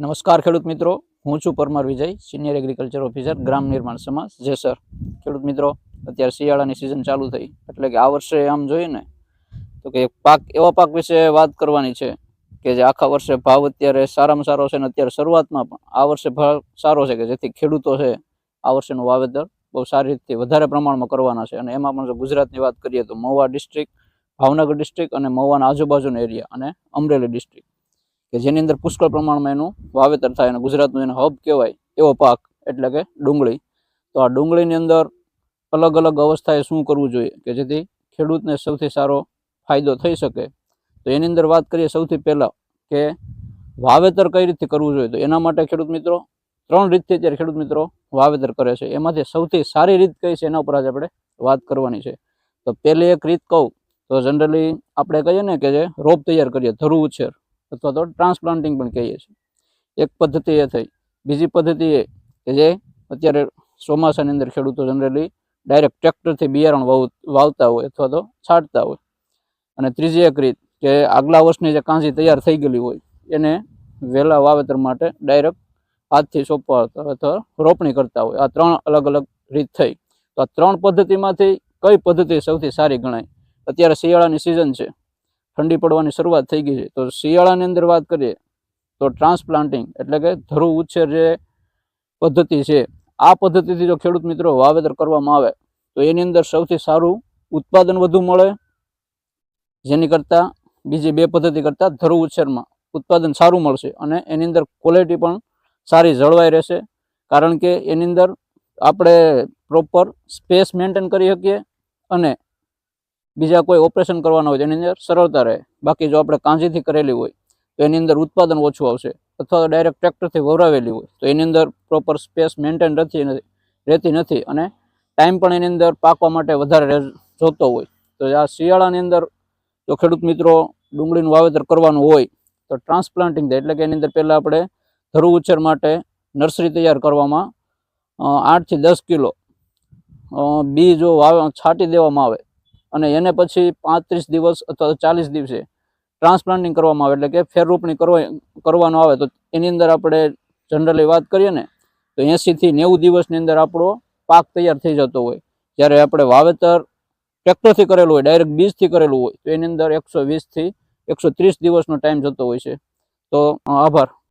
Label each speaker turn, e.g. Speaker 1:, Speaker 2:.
Speaker 1: નમસ્કાર ખેડૂત મિત્રો. હું છું Parmar Vijay senior agriculture officer Gram Nirman Samaj. Jesar ખેડૂત મિત્રો, અત્યારે શિયાળાની સિઝન ચાલુ થઈ. એટલે કે આ વર્ષે આમ જોઈએ ને તો કે પાક, એવા પાક વિશે વાત કરવાની છે કે જે આખા વર્ષે ભાવ અત્યારે સારામાં સારો છે અને અત્યારે શરૂઆતમાં પણ આ વર્ષે ભાવ સારો છે કે જેથી ખેડૂતો છે આ વર્ષેનું વાવેતર બહુ સારી રીતે વધારે પ્રમાણમાં કરવાના છે. અને એમાં પણ જો ગુજરાતની વાત કરીએ તો મહુવા ડિસ્ટ્રિક્ટ ભાવનગર ડિસ્ટ્રિક્ટ અને મહુવાના આજુબાજુનો એરિયા અને અમરેલી ડિસ્ટ્રિક્ટ કે જેની અંદર પુષ્કળ પ્રમાણમાં એનું વાવેતર થાય અને ગુજરાતનું એને હબ કહેવાય એવો પાક, એટલે કે ડુંગળી. તો આ ડુંગળીની અંદર અલગ અલગ અવસ્થાએ શું કરવું જોઈએ? કે જેથી ખેડૂતને સૌથી સારો ફાયદો થઈ શકે. તો એની અંદર વાત કરીએ સૌથી પહેલાં કે વાવેતર કઈ રીતે કરવું જોઈએ? તો એના માટે ખેડૂત મિત્રો, ત્રણ રીતથી અત્યારે ખેડૂત મિત્રો વાવેતર કરે છે. એમાંથી સૌથી સારી રીત કઈ છે એના ઉપર આજે આપણે વાત કરવાની છે. તો પહેલી એક રીત કહું, તો જનરલી આપણે કહીએ ને કે જે રોપ તૈયાર કરીએ, ધરુ ઉછેર. અથવા તો ટ્રાન્સપ્લાન્ટિંગ પણ કહીએ છીએ. એક પદ્ધતિ એ થઈ. બીજી પદ્ધતિ એ કે જે અત્યારે ચોમાસાની અંદર ખેડૂતો જનરલી ડાયરેક્ટ ટ્રેક્ટરથી બિયારણ વાવ, વાવતા હોય અથવા તો છાંટતા હોય. અને ત્રીજી એક રીત કે આગલા વર્ષની જે કાંજી તૈયાર થઈ ગયેલી હોય, એને વહેલા વાવેતર માટે ડાયરેક્ટ હાથથી સોંપવા અથવા રોપણી કરતા હોય. આ ત્રણ અલગ અલગ રીત થઈ. તો આ ત્રણ પદ્ધતિમાંથી કઈ પદ્ધતિ સૌથી સારી ગણાય? અત્યારે શિયાળાની સિઝન છે. ઠંડી પડવાની શરૂઆત થઈ ગઈ છે. તો શિયાળાની અંદર વાત કરીએ તો ટ્રાન્સપ્લાન્ટિંગ એટલે કે ધરુ ઉછેર જે પદ્ધતિ છે, આ પદ્ધતિથી જો ખેડૂત મિત્રો વાવેતર કરવામાં આવે, તો એની અંદર સૌથી સારું ઉત્પાદન વધુ મળે. જેની કરતાં બીજી બે પદ્ધતિ કરતાં ધરુ ઉછેરમાં ઉત્પાદન સારું મળશે અને એની અંદર ક્વોલિટી પણ સારી જળવાઈ રહેશે. કારણ કે એની અંદર આપણે પ્રોપર સ્પેસ મેન્ટેન કરી શકીએ અને બીજા કોઈ ઓપરેશન કરવાના હોય એની અંદર સરળતા રહે. બાકી જો આપણે કાંજીથી કરેલી હોય, તો એની અંદર ઉત્પાદન ઓછું આવશે અથવા તો ડાયરેક્ટ ટ્રેક્ટરથી વવરાવેલી હોય, તો એની અંદર પ્રોપર સ્પેસ મેન્ટેન રહેતી રહેતી નથી અને ટાઈમ પણ એની અંદર પાકવા માટે વધારે જોતો હોય. તો આ શિયાળાની અંદર જો ખેડૂત મિત્રો ડુંગળીનું વાવેતર કરવાનું હોય, તો ટ્રાન્સપ્લાન્ટિંગ એટલે કે એની અંદર પહેલાં આપણે ધરુ ઉછેર માટે નર્સરી તૈયાર કરવામાં આઠથી દસ કિલો બી જો વાવ, છાંટી દેવામાં આવે અને એને પછી પાંત્રીસ દિવસ અથવા ચાલીસ દિવસે ટ્રાન્સપ્લાન્ટિંગ કરવામાં આવે એટલે કે ફેરરોપણી કરવા કરવાનો આવે તો એની અંદર આપણે જનરલી વાત કરીએ ને, તો એંસીથી નેવું દિવસની અંદર આપણો પાક તૈયાર થઈ જતો હોય. જ્યારે આપણે વાવેતર ટ્રેક્ટરથી કરેલું હોય, ડાયરેક્ટ બીજથી કરેલું હોય, તો એની અંદર એકસો વીસથી એકસો ત્રીસ દિવસનો ટાઈમ જતો હોય છે. તો આભાર.